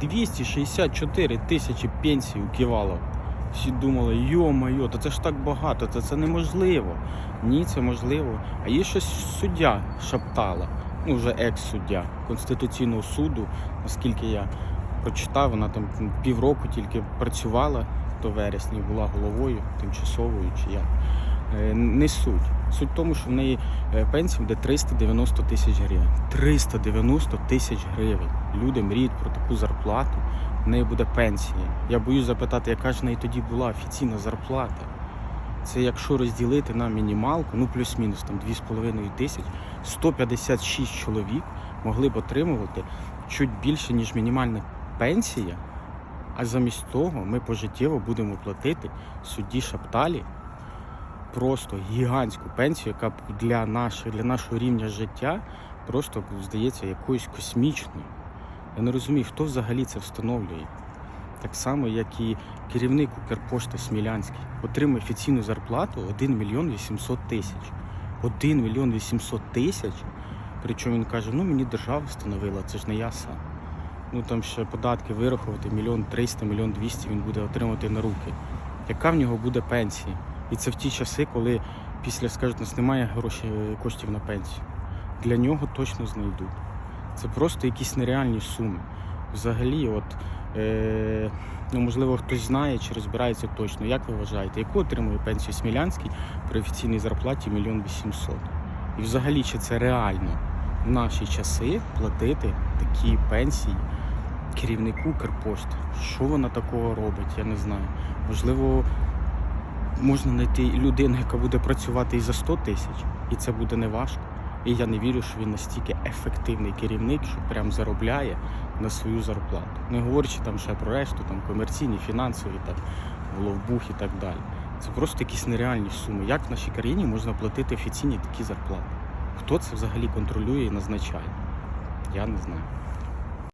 264 тисячі пенсій у Ківалова. Всі думали, йо-моє, то це ж так багато, це, це неможливо. Ні, це можливо. А є щось суддя Шаптала, ну вже екс-суддя Конституційного суду, наскільки я прочитав, вона там півроку тільки працювала до вересня, була головою тимчасовою чи як. Е, Не суть. Суть в тому, що в неї е, пенсія буде 390 тисяч гривень. 390 тисяч гривень. Люди мріють про таку зарплату. В неї буде пенсія. Я боюсь запитати, яка ж в неї тоді була офіційна зарплата. Це якщо розділити на мінімалку, ну плюс-мінус там 2,5 тисяч, 156 чоловік могли б отримувати чуть більше, ніж мінімальна пенсія. А замість того ми пожиттєво будемо платити судді Шапталі просто гігантську пенсію, яка для нашого, для нашого рівня життя просто здається якоюсь космічною. Я не розумію, хто взагалі це встановлює. Так само, як і керівник Укрпошти Смілянський отримує офіційну зарплату 1 мільйон 800 тисяч. 1 мільйон 800 тисяч. Причому він каже, ну мені держава встановила, це ж не я сам. Ну там ще податки вирахувати, мільйон 300, мільйон 200 він буде отримати на руки. Яка в нього буде пенсія? І це в ті часи, коли після скажуть, нас немає грошей, коштів на пенсію. Для нього точно знайдуть. Це просто якісь нереальні суми. Взагалі, от е, ну можливо, хтось знає чи розбирається точно. Як ви вважаєте, яку отримує пенсію Смілянський при офіційній зарплаті мільйон вісімсот? І взагалі, чи це реально в наші часи платити такі пенсії керівнику Укрпошти? Що вона такого робить? Я не знаю. Можливо, можна знайти людину, яка буде працювати і за 100 тисяч, і це буде не важко. І я не вірю, що він настільки ефективний керівник, що прям заробляє на свою зарплату. Не говорячи там ще про решту, там комерційні, фінансові, там головбух і так далі. Це просто якісь нереальні суми. Як в нашій країні можна платити офіційні такі зарплати? Хто це взагалі контролює і назначає? Я не знаю.